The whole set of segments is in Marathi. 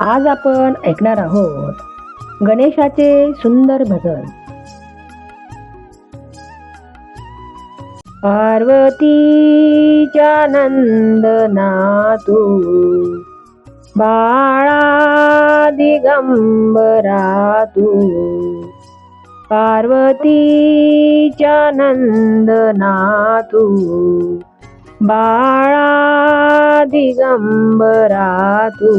आज आपण ऐकणार आहोत गणेशाचे सुंदर भजन. पार्वतीच्या नंदना तू बाळा दिगंबरा तू पार्वतीच्या नंदना तू बाळा दिगंबरा तू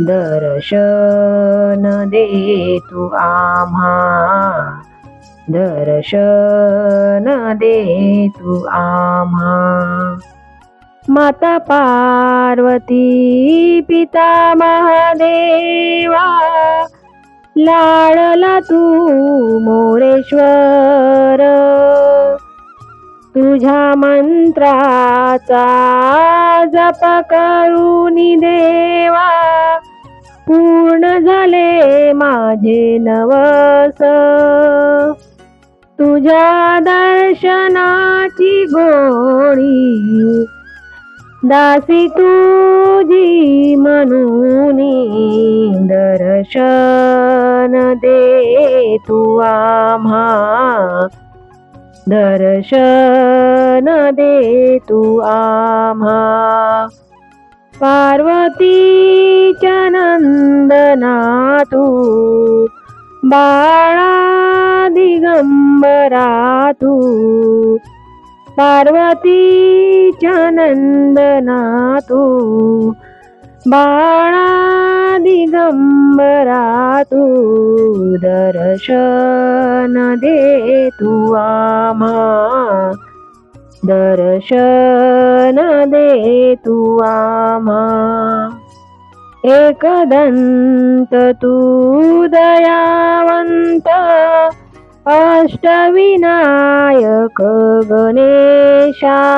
दर्शन दे तू आम्हा. दर्शन दे तू आम्हा. माता पार्वती पिता महादेवा लाडला तू मोरेश्वर. तुझ्या मंत्राचा जप करूनी देवा. पूर्ण झाले माझे नवस. तुझ्या दर्शनाची गोळी दासी तुझी म्हणून दर्शन दे तू आम्हा. दर्शन दे तू आम्हा. पार्वतीच्या नंदना तू बाळा दिगंबरा तू पार्वतीच्या नंदना तू बाळा दिगंबरा तू दर्शन दे तू आम्हा. दर्शन दे तू आम्हा. एकदंत तू दयावंत अष्टविनायक गणेशा.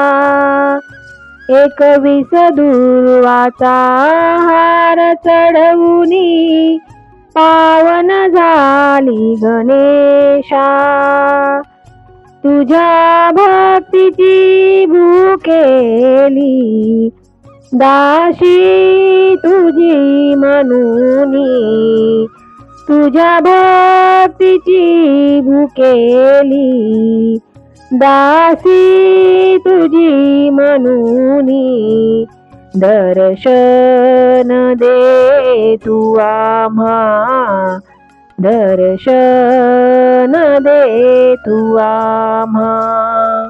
एकवीस दुर्वाचा हार चढवुनी पावन झाली गणेशा. तुझ्या भक्तीची भूकेली दाशी तुझी म्हणूनी. तुझ्या भक्तीची भूकेली दासी तुझी म्हणून दर्शन दे तू आम्हा. दर्शन दे तू आम्हा.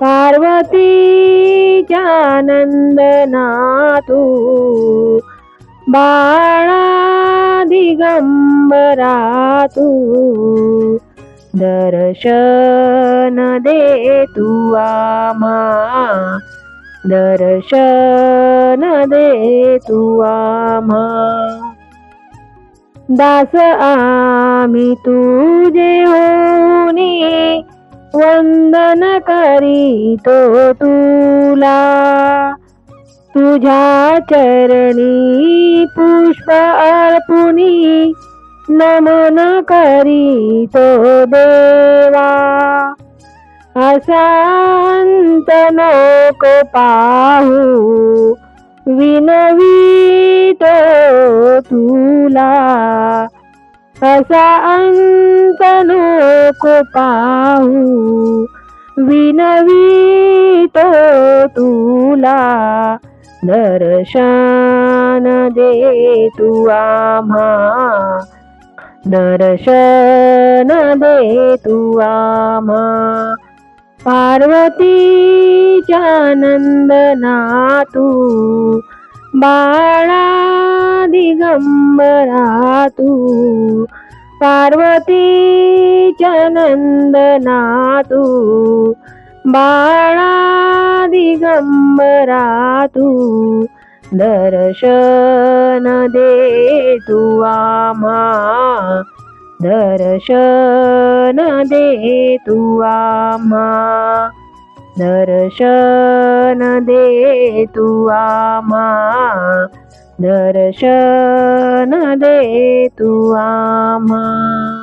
पार्वतीच्या नंदना तू बाळा दिगंबरा तू दर्शन दे तू आम्हा दर्शन दे तू आम्हा दास आम्ही तुझे होनी वंदन करीतो तुला। तुझ्या चरणी पुष्प अर्पुनी नमन करी तो देवा. अशांत नोक पाहू विनवितो तुला. असा अंत नको पाहू विनवितो तुला. दर्शन दे तू आम्हा. दर्शन दे तू आम्हा. पार्वतीच्या नंदना तू बाळा दिगंबरा तू पार्वतीच्या नंदना तू बाळा दिगंबरा तू दर्शन दे तू आम्हा. दर्शन दे तू आम्हा. दर्शन दे तू आम्हा. दर्शन दे तू आम्हा.